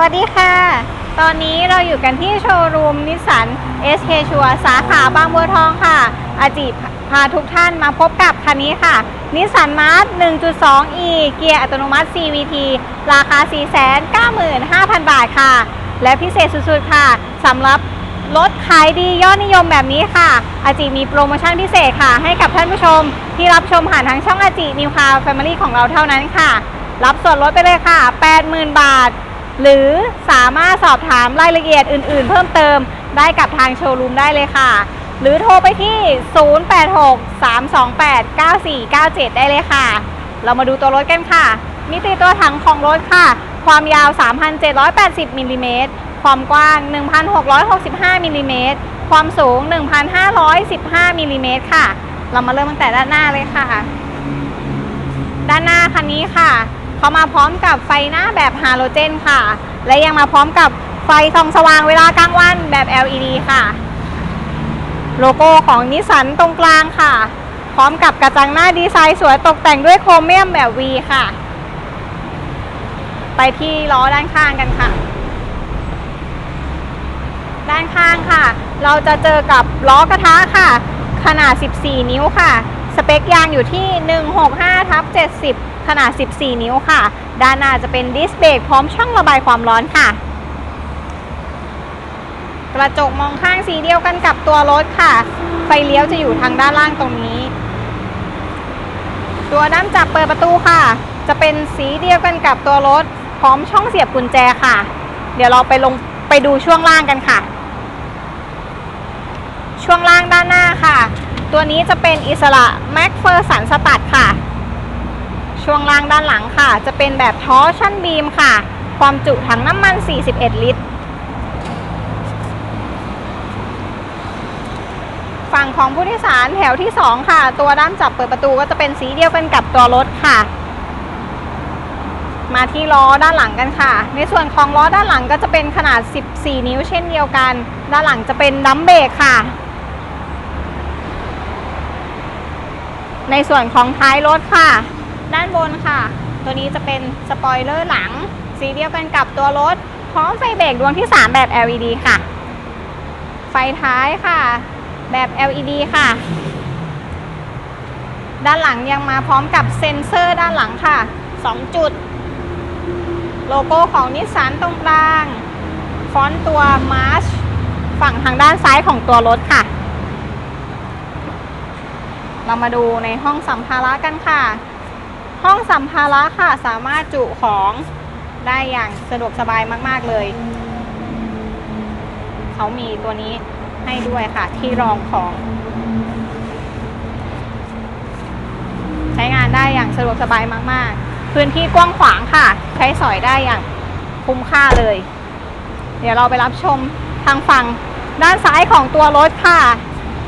วัสดีค่ะ ตอนนี้เราอยู่กันที่โชว์รูมนิสสัน SK ชัวสาขาบางบัวทองค่ะ อาจิพาทุกท่านมาพบกับคันนี้ค่ะ นิสสันมาร์ท 1.2e เกียร์อัตโนมัติ CVT ราคา 495,000 บาทค่ะ และพิเศษสุดๆค่ะสำหรับรถขายดียอดนิยมแบบนี้ค่ะ อาจิมีโปรโมชั่นพิเศษค่ะ ให้กับท่านผู้ชมที่รับชมผ่านทางช่องอาจินิวคาร์แฟมิลี่ของเราเท่านั้นค่ะ รับส่วนลดไปเลยค่ะ 80,000 บาท หรือสามารถสอบถามรายละเอียดอื่น ๆ เพิ่มเติมได้กับทางโชว์รูมได้เลยค่ะ หรือโทรไปที่ 086-328-9497 ได้เลยค่ะ เรามาดูตัวรถกันค่ะ มิติตัวถังของรถค่ะ ความยาว 3,780มิลลิเมตรความกว้าง 1,665มิลลิเมตรความสูง 1,515มิลลิเมตรค่ะ เรามาเริ่มตั้งแต่ด้านหน้าเลยค่ะ ด้านหน้าคันนี้ค่ะ เขามาพร้อมกับไฟหน้าแบบฮาโลเจนค่ะ และยังมาพร้อมกับไฟส่องสว่างเวลากลางวันแบบ LED ค่ะ โลโก้ของนิสสันตรงกลางค่ะ พร้อมกับกระจังหน้าดีไซน์สวยตกแต่งด้วยโครเมียมแบบ V ค่ะ ไปที่ล้อด้านข้างกันค่ะ ด้านข้างค่ะ เราจะเจอกับล้อกระทะค่ะ ขนาด 14 นิ้วค่ะ สเปคยางอยู่ที่ 165ทับ70 ขนาด 14 นิ้วค่ะ ด้านหน้าจะเป็นดิสเบรกพร้อมช่องระบายความร้อนค่ะ กระจกมองข้างสีเดียวกันกับตัวรถค่ะ ไฟเลี้ยวจะอยู่ทางด้านล่างตรงนี้ ตัวด้ามจับเปิดประตูค่ะ จะเป็นสีเดียวกันกับตัวรถ พร้อมช่องเสียบกุญแจค่ะ เดี๋ยวเราไปลงไปดูช่วงล่างกันค่ะ ช่วงล่างด้านหน้าค่ะ ตัวนี้จะเป็นอิสระแม็กเฟอร์สันสตัดค่ะ ช่วงล่างด้านหลังค่ะ จะเป็นแบบทอชั่นบีมค่ะ ความจุถังน้ำมัน 41 ลิตร ฝั่งของผู้โดยสารแถวที่ 2 ค่ะ ตัวด้านจับเปิดประตูก็จะเป็นสีเดียวกันกับตัวรถค่ะ มาที่ล้อด้านหลังกันค่ะ ในส่วนของล้อด้านหลังก็จะเป็นขนาด 14 นิ้วเช่นเดียวกัน ด้านหลังจะเป็นดัมเบรกค่ะในส่วนของท้ายรถค่ะ บนค่ะ ตัวนี้จะเป็นสปอยเลอร์หลัง สีเดียวกันกับตัวรถ พร้อมไฟเบรกดวงที่ 3 แบบ LED ค่ะ ไฟท้ายค่ะ แบบ LED ค่ะ ด้านหลังยังมาพร้อมกับเซ็นเซอร์ด้านหลังค่ะ 2 จุด โลโก้ของนิสสันตรงกลาง ฟอนต์ตัว March ฝั่งทางด้านซ้ายของตัวรถค่ะ เรามาดูในห้องสัมภาระกันค่ะ ห้องสัมภาระค่ะสามารถจุของได้อย่างสะดวกสบายมาก ๆ เลย เขามีตัวนี้ให้ด้วยค่ะ ที่รองของ ใช้งานได้อย่างสะดวกสบายมาก ๆ พื้นที่กว้างขวางค่ะ ใช้สอยได้อย่างคุ้มค่าเลย เดี๋ยวเราไปรับชมทางฝั่งด้านซ้ายของตัวรถค่ะ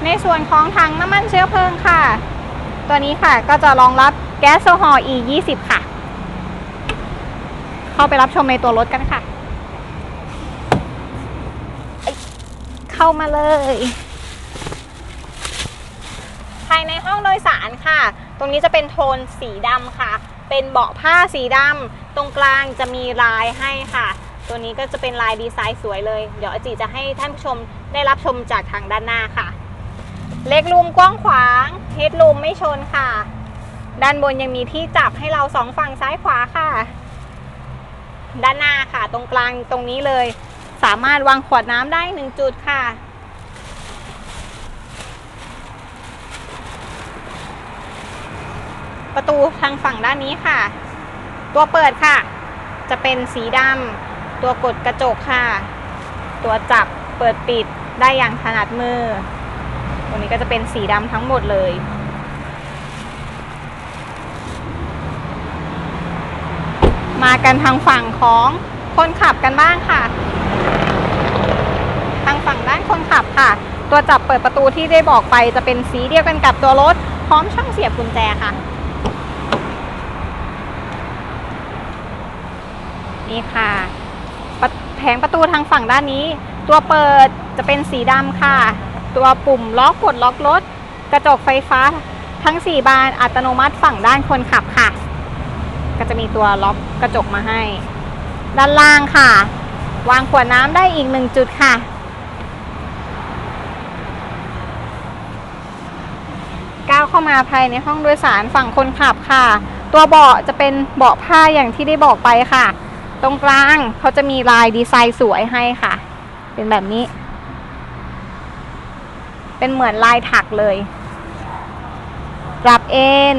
ในส่วนของถังน้ำมันเชื้อเพลิงค่ะ ตัวนี้ค่ะก็จะรองรับ แก๊สโซฮอล์ E 2 0ค่ะ เข้าไปรับชมในตัวรถกันค่ะ เข้ามาเลย ภายในห้องโดยสารค่ะ ตรงนี้จะเป็นโทนสีดำค่ะ เป็นเบาะผ้าสีดำตรงกลางจะมีลายให้ค่ะ ตัวนี้ก็จะเป็นลายดีไซน์สวยเลย เดี๋ยวอาจิจะให้ท่านผู้ชมได้รับชมจากทางด้านหน้าค่ะ เล็กรูมกว้างขวางเฮดรูมไม่ชนค่ะ ด้านบนยังมีที่จับให้เราสองฝั่งซ้ายขวาค่ะ ด้านหน้าค่ะ ตรงกลางตรงนี้เลย สามารถวางขวดน้ำได้หนึ่งจุดค่ะ ประตูทางฝั่งด้านนี้ค่ะ ตัวเปิดค่ะ จะเป็นสีดำตัวกดกระจกค่ะ ตัวจับเปิดปิดได้อย่างถนัดมือ ตรงนี้ก็จะเป็นสีดำทั้งหมดเลย มากันทางฝั่งของคนขับกันบ้างค่ะ ทางฝั่งด้านคนขับค่ะ ตัวจับเปิดประตูที่ได้บอกไปจะเป็นสีเดียวกันกับตัวรถ พร้อมช่องเสียบกุญแจค่ะ นี่ค่ะ แผงประตูทางฝั่งด้านนี้ ตัวเปิดจะเป็นสีดำค่ะ ตัวปุ่มล็อกกดล็อกรถ กระจกไฟฟ้าทั้ง 4 บานอัตโนมัติฝั่งด้านคนขับค่ะ ก็จะมีตัวล็อกกระจกมาให้ ด้านล่างค่ะ วางขวดน้ำได้อีกหนึ่งจุดค่ะ ก้าวเข้ามาภายในห้องโดยสารฝั่งคนขับค่ะ ตัวเบาะจะเป็นเบาะผ้าอย่างที่ได้บอกไปค่ะ ตรงกลางเขาจะมีลายดีไซน์สวยให้ค่ะ เป็นแบบนี้ เป็นเหมือนลายถักเลยปรับเอน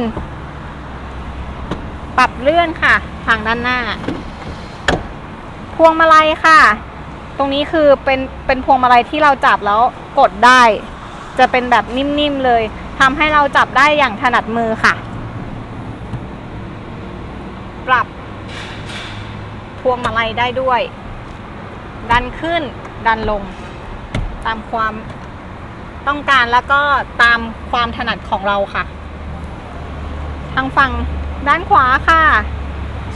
ปรับเลื่อนค่ะ ทางด้านหน้า พวงมาลัยค่ะ ตรงนี้คือเป็นเป็นพวงมาลัยที่เราจับแล้วกดได้ จะเป็นแบบนิ่มๆเลยทำให้เราจับได้อย่างถนัดมือค่ะ ปรับ พวงมาลัยได้ด้วย ดันขึ้นดันลง ตามความต้องการแล้วก็ตามความถนัดของเราค่ะ ทางฝั่ง ด้านขวาค่ะ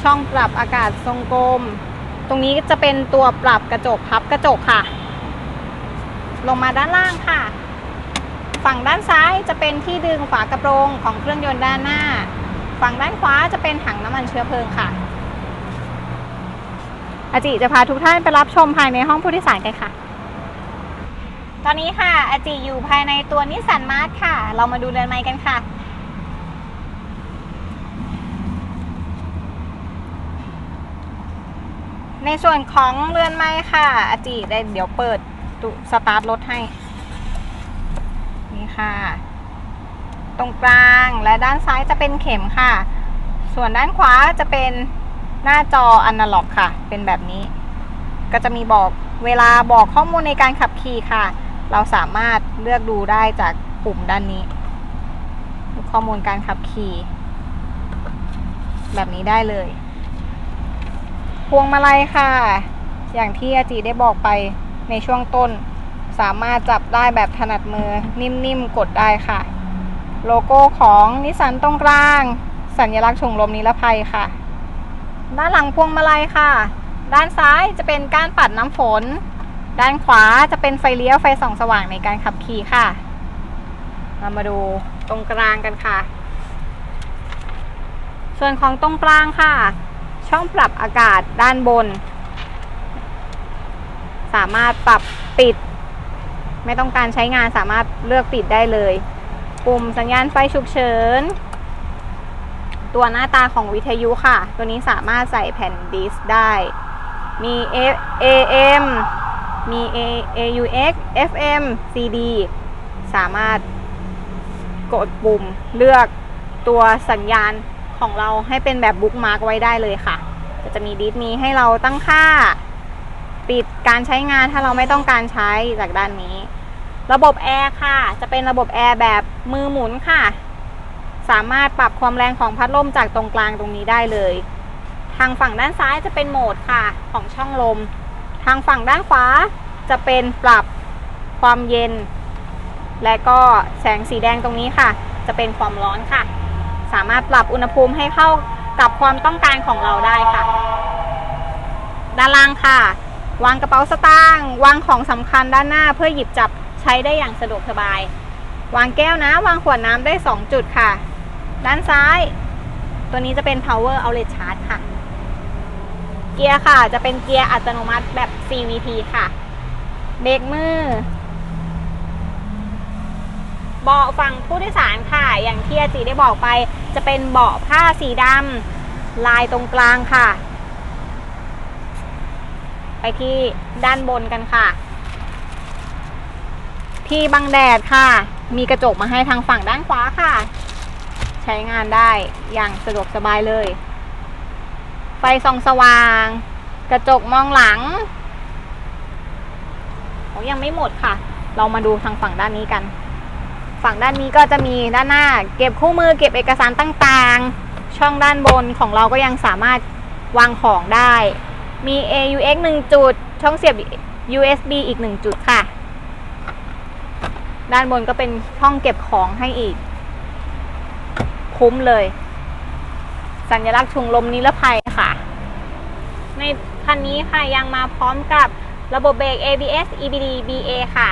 ช่องปรับอากาศทรงกลม ตรงนี้จะเป็นตัวปรับกระจกพับกระจกค่ะ ลงมาด้านล่างค่ะ ฝั่งด้านซ้ายจะเป็นที่ดึงฝากระโปรงของเครื่องยนต์ด้านหน้า ฝั่งด้านขวาจะเป็นถังน้ำมันเชื้อเพลิงค่ะ อาจิจะพาทุกท่านไปรับชมภายในห้องผู้โดยสารกันค่ะตอนนี้ค่ะอาจิอยู่ภายในตัวนิสสันมาร์ทค่ะ เรามาดูเรือนไม้กันค่ะ ในส่วนของเรือนไม้ค่ะ อาจิได้เดี๋ยวเปิดตุสตาร์ทรถให้ นี่ค่ะ ตรงกลางและด้านซ้ายจะเป็นเข็มค่ะ ส่วนด้านขวาจะเป็นหน้าจออนาล็อกค่ะ เป็นแบบนี้ ก็จะมีบอกเวลาบอกข้อมูลในการขับขี่ค่ะ เราสามารถเลือกดูได้จากปุ่มด้านนี้ ข้อมูลการขับขี่ แบบนี้ได้เลย พวงมาลัยค่ะ อย่างที่อาจีได้บอกไปในช่วงต้น สามารถจับได้แบบถนัดมือนิ่มๆ กดได้ค่ะ โลโก้ของนิสสันตรงกลาง สัญลักษณ์ชงลมนิรภัยค่ะ ด้านหลังพวงมาลัยค่ะ ด้านซ้ายจะเป็นการปัดน้ำฝน ด้านขวาจะเป็นไฟเลี้ยวไฟส่องสว่างในการขับขี่ค่ะเรามาดูตรงกลางกันค่ะ ส่วนของตรงกลางค่ะ ช่องปรับอากาศด้านบน สามารถปรับปิด ไม่ต้องการใช้งานสามารถเลือกปิดได้เลย ปุ่มสัญญาณไฟฉุกเฉิน ตัวหน้าตาของวิทยุค่ะ ตัวนี้สามารถใส่แผ่นดิสก์ได้ มี AM มี AUX FM CD สามารถกดปุ่มเลือกตัวสัญญาณ ของเราให้เป็นแบบบุ๊กมาร์กไว้ได้เลยค่ะ ก็จะมีดิสมีให้เราตั้งค่า ปิดการใช้งานถ้าเราไม่ต้องการใช้จากด้านนี้ ระบบแอร์ค่ะ จะเป็นระบบแอร์แบบมือหมุนค่ะ สามารถปรับความแรงของพัดลมจากตรงกลางตรงนี้ได้เลย ทางฝั่งด้านซ้ายจะเป็นโหมดค่ะของช่องลม ทางฝั่งด้านขวาจะเป็นปรับความเย็น และก็แสงสีแดงตรงนี้ค่ะ จะเป็นความร้อนค่ะ สามารถปรับอุณหภูมิให้เข้ากับความต้องการของเราได้ค่ะ ด้านล่างค่ะ วางกระเป๋าสตางค์วางของสำคัญด้านหน้าเพื่อหยิบจับใช้ได้อย่างสะดวกสบาย วางแก้วน้ำวางขวดน้ำได้ 2 จุดค่ะ ด้านซ้าย ตัวนี้จะเป็น power outlet charge ค่ะ เกียร์ค่ะจะเป็นเกียร์อัตโนมัติแบบ CVT ค่ะ เบรกมือเบาะฝั่งผู้โดยสารค่ะ อย่างที่อาจีได้บอกไป จะเป็นเบาะผ้าสีดำลายตรงกลางค่ะ ไปที่ด้านบนกันค่ะ ที่บังแดดค่ะ มีกระจกมาให้ทางฝั่งด้านขวาค่ะ ใช้งานได้อย่างสะดวกสบายเลย ไฟส่องสว่าง กระจกมองหลังยังไม่หมดค่ะ เรามาดูทางฝั่งด้านนี้กัน ฝั่งด้านนี้ก็จะมีด้านหน้า เก็บคู่มือเก็บเอกสารต่างๆ ช่องด้านบนของเราก็ยังสามารถวางของได้ มี AUX 1 จุด ช่องเสียบ USB อีก 1 จุดค่ะ ด้านบนก็เป็นช่องเก็บของให้อีก คุ้มเลย สัญลักษณ์ถุงลมนิรภัยค่ะ ในคันนี้ค่ะยังมาพร้อมกับระบบเบรก ABS EBD BA ค่ะ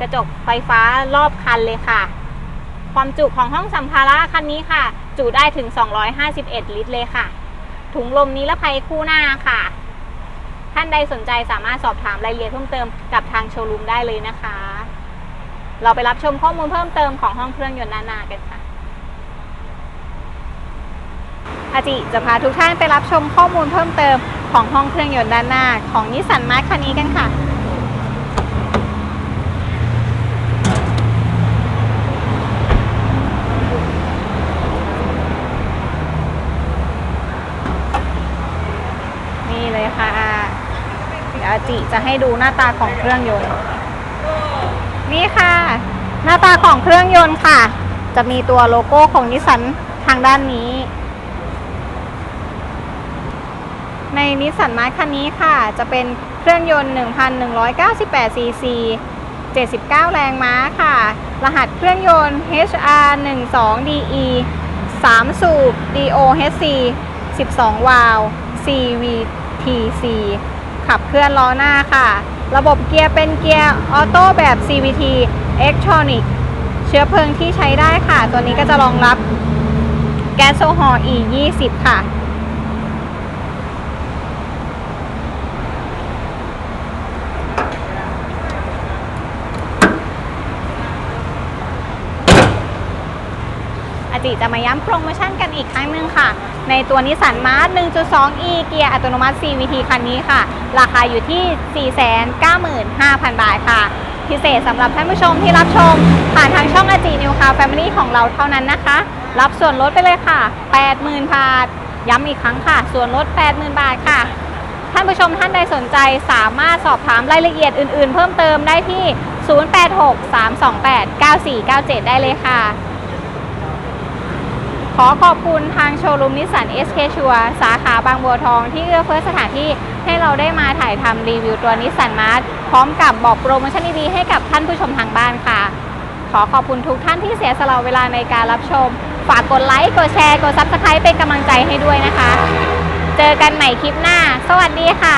กระจกไฟฟ้ารอบคันเลยค่ะ ความจุของห้องสัมภาระคันนี้ค่ะ จุได้ถึง 251 ลิตรเลยค่ะ ถุงลมนิรภัยคู่หน้าค่ะ ท่านใดสนใจสามารถสอบถามรายละเอียดเพิ่มเติมกับทางโชว์รูมได้เลยนะคะ เราไปรับชมข้อมูลเพิ่มเติมของห้องเครื่องยนต์นานากันค่ะอาจิจะพาทุกท่านไปรับชมข้อมูลเพิ่มเติมของห้องเครื่องยนต์ด้านหน้าของนิสสันมาร์คคันนี้กันค่ะ นี่เลยค่ะ เดี๋ยวอาจิจะให้ดูหน้าตาของเครื่องยนต์ นี่ค่ะ หน้าตาของเครื่องยนต์ค่ะ จะมีตัวโลโก้ของนิสสันทางด้านนี้ ในนิสสันมาร์คันนี้ค่ะ จะเป็นเครื่องยนต์ 1,198 ซีซี 79 แรงม้าค่ะ รหัสเครื่องยนต์ HR 12 DE 3 สูบ DOHC 12 วาล์ว CVTC ขับเคลื่อนล้อหน้าค่ะ ระบบเกียร์เป็นเกียร์ออโต้แบบ CVT Electronic เชื้อเพลิงที่ใช้ได้ค่ะ ตัวนี้ก็จะรองรับแก๊สโซฮอล์ E20 ค่ะ อจิจะมาย้ำโปรโมชั่นกันอีกครั้งหนึ่งค่ะ ในตัวนิสสันมาร์ 1.2e เกียร์อัตโนมัติ CVT คันนี้ค่ะ ราคาอยู่ที่ 495,000 บาทค่ะ พิเศษสำหรับท่านผู้ชมที่รับชม ผ่านทางช่องอาจีนิวคาแฟมิลี่ของเราเท่านั้นนะคะ รับส่วนลดไปเลยค่ะ 80,000 บาท ย้ำอีกครั้งค่ะ ส่วนลด 80,000 บาทค่ะ ท่านผู้ชมท่านใดสนใจสามารถสอบถามรายละเอียดอื่น ๆ เพิ่มเติมได้ที่ 0863289497 ได้เลยค่ะ ขอขอบคุณทางโชว์รูมนิสสัน SK ชัวสาขาบางบัวทองที่เอื้อเฟื้อสถานที่ให้เราได้มาถ่ายทำรีวิวตัวนิสสันมาร์พร้อมกับบอกโปรโมชั่นดีๆให้กับท่านผู้ชมทางบ้านค่ะ ขอขอบคุณทุกท่านที่เสียสละเวลาในการรับชม ฝากกดไลค์ กดแชร์ กดซับสไครป์เป็นกำลังใจให้ด้วยนะคะ เจอกันใหม่คลิปหน้า สวัสดีค่ะ